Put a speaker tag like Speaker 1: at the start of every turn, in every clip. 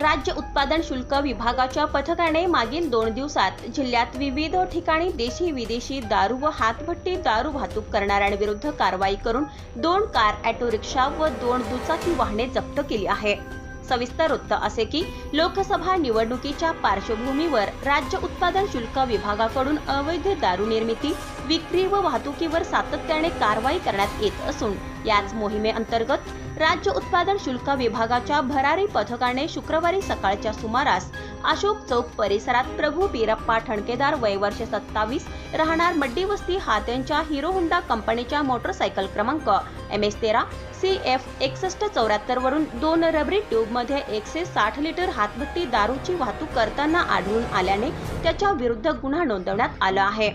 Speaker 1: राज्य उत्पादन शुल्क विभागाच्या पथकाने मागील दोन दिवसात जिल्ह्यात विविध ठिकाणी देशी विदेशी दारू व हातभट्टी दारू वाहतूक करणाऱ्यांविरुद्ध कारवाई करून दोन कार ऑटो रिक्षा व दोन दुचाकी वाहने जप्त केली आहे. सविस्तर वृत्त असे की लोकसभा निवडणुकीच्या पार्श्वभूमीवर राज्य उत्पादन शुल्क विभागाकडून अवैध दारू निर्मिती विक्री व वाहतुकीवर सातत्याने कारवाई करण्यात येत असून याच मोहिमेअंतर्गत राज्य उत्पादन शुल्क विभागाच्या भरारी पथकाने शुक्रवारी सकाळच्या सुमारास अशोक चौक परिसरात प्रभू बिरप्पा ठणकेदार वय वर्ष सत्तावीस राहणार मड्डी वस्ती हात्यांच्या हिरो हुंडा कंपनीच्या मोटरसायकल क्रमांक एम एस तेरा सी एफ एकसष्ट चौऱ्याहत्तर वरून दोन रबरी ट्यूबमध्ये एकशे साठ लिटर हातभट्टी दारूची वाहतूक करताना आढळून आल्याने त्याच्या विरुद्ध गुन्हा नोंदवण्यात आला आहे.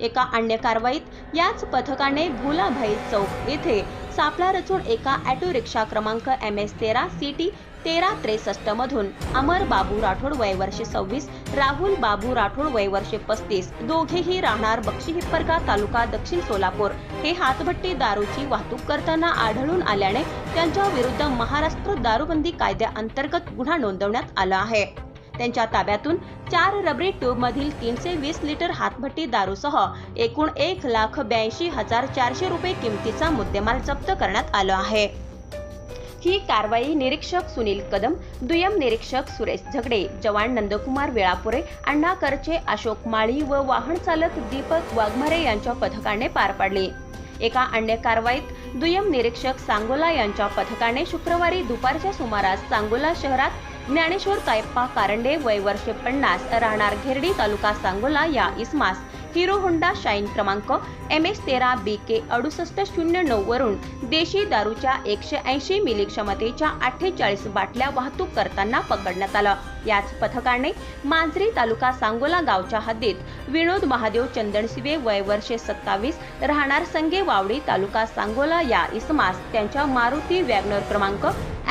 Speaker 1: एका अन्य कारवाईत याच पथकाने भुलाभाई चौक येथे सापळा रचून एका ऑटो रिक्षा क्रमांक एम एस तेरा सी टी तेरा त्रेसष्ट मधून अमर बाबू राठोड वयवर्षे सव्वीस राहुल बाबू राठोड वयवर्षे पस्तीस दोघेही राहणार बक्षी हिप्परगा तालुका दक्षिण सोलापूर. हे हातभट्टी दारूची वाहतूक करताना आढळून आल्याने त्यांच्या विरुद्ध महाराष्ट्र दारूबंदी कायद्याअंतर्गत गुन्हा नोंदवण्यात आला आहे. त्यांच्या ताब्यातून चार रबरी ट्यूबमधील तीनशे वीस लिटर हातभट्टी दारूसह एकूण एक लाख ब्याऐंशी हजार चारशे रुपये किमतीचा मुद्देमाल जप्त करण्यात आला आहे. ही कारवाई निरीक्षक सुनील कदम दुय्यम निरीक्षक सुरेश झगडे जवान नंदकुमार वेळापुरे अण्णा करचे अशोक माळी व वाहन चालक दीपक वाघमारे यांच्या पथकाने पार पाडली. एका अन्य कारवाईत दुय्यम निरीक्षक सांगोला यांच्या पथकाने शुक्रवारी दुपारच्या सुमारास सांगोला शहरात ज्ञानेश्वर कायप्पा कारंडे वय वर्षे पन्नास राहणार घेरडी तालुका सांगोला या इस्मास. हिरो होंडा शाईन क्रमांक एम एस तेरा बी के अडुसष्ट शून्य नऊ वरून देशी दारूच्या एकशे ऐंशी मिली क्षमतेच्या अठ्ठेचाळीस बाटल्या वाहतूक करताना पकडण्यात आलं. याच पथकाने मांजरी तालुका सांगोला गावच्या हद्दीत विनोद महादेव चंदनशिवे वय वर्षे सत्तावीस राहणार संगे वावडी तालुका सांगोला या इसमास त्यांच्या मारुती वॅगनर क्रमांक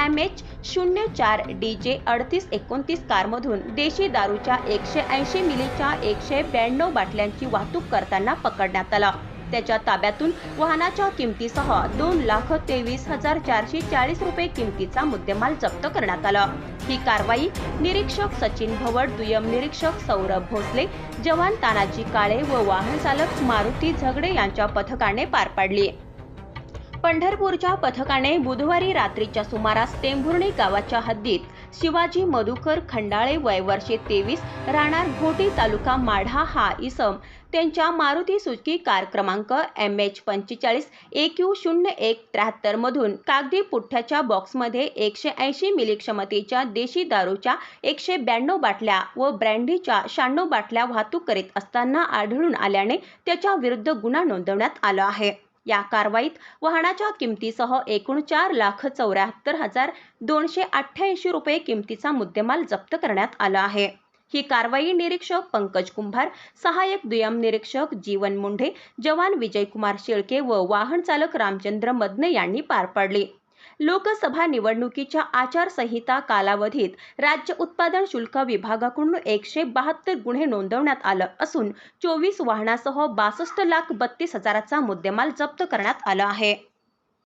Speaker 1: एम एच शून्य चार डी जे अडतीस एकोणतीस कारमधून देशी दारूच्या एकशे ऐंशी मिलीच्या एकशे ब्याण्णव बाटल्यांची वाहतूक करताना पकडण्यात आला. त्याच्या ताब्यातून वाहनाच्या किमतीसह दोन लाख तेवीस हजार चारशे चाळीस रुपये किमतीचा मुद्देमाल जप्त करण्यात आला. ही कारवाई निरीक्षक सचिन भवड दुय्यम निरीक्षक सौरभ भोसले जवान तानाजी काळे व वाहन चालक मारुती झगडे यांच्या पथकाने पार पाडली. पंढरपूरच्या पथकाने बुधवारी रात्रीच्या सुमारास टेंभुर्णी गावाच्या हद्दीत शिवाजी मधुकर खंडाळे वय वर्षे तेवीस राहणार घोटी तालुका माढा हा इसम त्यांच्या मारुती सुजकी कार क्रमांक एम एच पंचेचाळीस ए क्यू शून्य एक त्र्याहत्तरमधून कागदी पुठ्ठ्याच्या बॉक्समध्ये एकशे ऐंशी मिली क्षमतेच्या देशी दारूच्या एकशे ब्याण्णव बाटल्या व ब्रँडीच्या शहाण्णव बाटल्या वाहतूक करीत असताना आढळून आल्याने त्याच्या विरुद्ध गुन्हा नोंदवण्यात आला आहे. या कारवाईत वाहनाच्या किमतीसह एकूण चार लाख चौऱ्याहत्तर हजार दोनशे अठ्ठ्याऐंशी रुपये किमतीचा मुद्देमाल जप्त करण्यात आला आहे. ही कारवाई निरीक्षक पंकज कुंभार सहाय्यक दुय्यम निरीक्षक जीवन मुंढे जवान विजयकुमार शेळके व वाहन चालक रामचंद्र मदने यांनी पार पाडली. लोकसभा निवडणुकीच्या आचारसंहिता कालावधीत राज्य उत्पादन शुल्क विभागाकडून एकशे बहात्तर गुन्हे नोंदवण्यात आलं असून चोवीस वाहनासह बासष्ट लाख बत्तीस हजाराचा मुद्देमाल जप्त करण्यात आला आहे.